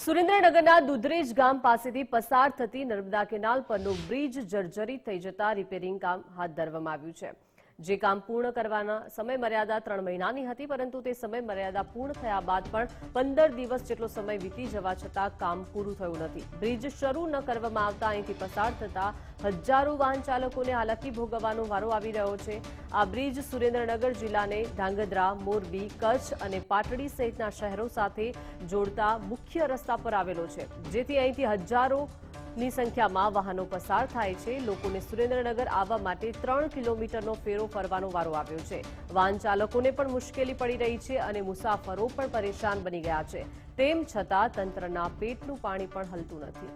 સુરેન્દ્રનગરના દુધરેજ ગામ પાસેથી પસાર થતી નર્મદા કેનાલ પરનું બ્રિજ જર્જરિત થઈ જતા રિપેરિંગ કામ હાથ ધરવામાં આવ્યું છે. જે કામ પૂર્ણ કરવાના સમય મર્યાદા ત્રણ મહિનાની હતી, પરંતુ તે સમય મર્યાદા પૂર્ણ થયા બાદ પણ પંદર દિવસ જેટલો સમય વીતી જવા છતાં કામ પૂરું થયું નથી. બ્રિજ શરૂ ન કરવામાં આવતા અહીંથી પસાર થતા હજારો વાહન ચાલકોને હાલાકી ભોગવવાનો વારો આવી રહ્યો છે. આ બ્રિજ સુરેન્દ્રનગર જિલ્લાને ધાંગધ્રા, મોરબી, કચ્છ અને પાટડી સહિતના શહેરો સાથે જોડતા મુખ્ય રસ્તા પર આવેલો છે, જેથી અહીંથી હજારોની સંખ્યામાં વાહનો પસાર થાય છે. લોકોને સુરેન્દ્રનગર આવવા માટે ત્રણ કિલોમીટરનો ફેરો ફરવાનો વારો આવ્યો છે. વાહન ચાલકોને પણ મુશ્કેલી પડી રહી છે અને મુસાફરો પણ પરેશાન બની ગયા છે. તેમ છતાં તંત્રના પેટનું પાણી પણ હલતું નથી.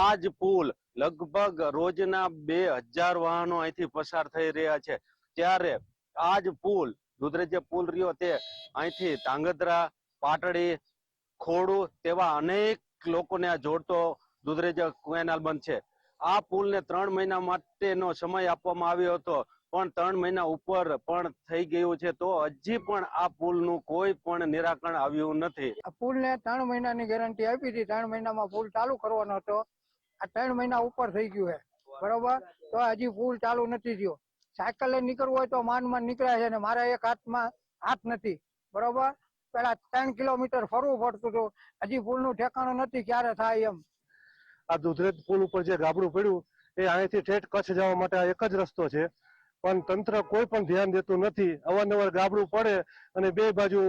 આજ પુલ લગભગ રોજના બે હજાર વાહનો અહીંથી પસાર થઈ રહ્યા છે. ત્યારે આજ પુલ દુધરેજ જે પુલ રહ્યો તે અહીંથી ધાંગધ્રા, પાટડી ખોડુ તેવા અનેક લોકોને આ જોડતો દુધરેજા કેનાલ બંધ છે. આ પુલને ત્રણ મહિના માટેનો સમય આપવામાં આવ્યો હતો, પણ ત્રણ મહિના ઉપર પણ થઈ ગયું છે, તો હજી પણ આ પુલનું કોઈ પણ નિરાકરણ આવ્યું નથી. પુલને ત્રણ મહિનાની ગેરંટી આપી હતી, ત્રણ મહિનામાં પુલ ચાલુ કરવાનો હતો. આ ત્રણ મહિના ઉપર થઈ ગયું છે, બરોબર? તો હજી પુલ ચાલુ નથી થયો. સાયકલ નીકળવું હોય તો માન માંડ નીકળ્યા છે ને મારા એક હાથમાં હાથ નથી, બરોબર? પેલા ત્રણ કિલોમીટર ફરવું પડતું હતું. હજી પુલનું ઠેકાણું નથી ક્યારે થાય એમ. આ દુધરેજ પુલ ઉપર જે ગાબડું પડ્યું, એ અહીંથી ઠેઠ કચ્છ જવા માટે એક જ રસ્તો છે. પણ તંત્ર કોઈ પણ ધ્યાન દેતું નથી. અવારનવાર ગાબડું પડે અને બે બાજુ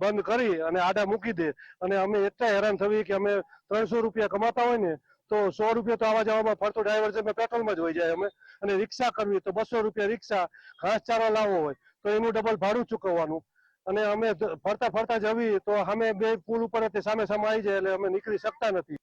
બંધ કરી અને આડા મૂકી દે. અને અમે એટલા હેરાન થવી કે અમે ત્રણસો રૂપિયા કમાતા હોય ને, તો સો રૂપિયા તો આવા જવામાં ફરતો ડ્રાઈવર છે પેટ્રોલમાં જ હોય જાય અમે. અને રિક્ષા કરવી તો બસો રૂપિયા રિક્ષા ઘાસ ચારો લાવવો હોય તો એનું ડબલ ભાડું ચૂકવવાનું. અને અમે ફરતા ફરતા જવી તો અમે બે પુલ ઉપર સામે સામે આવી જાય એટલે અમે નીકળી શકતા નથી.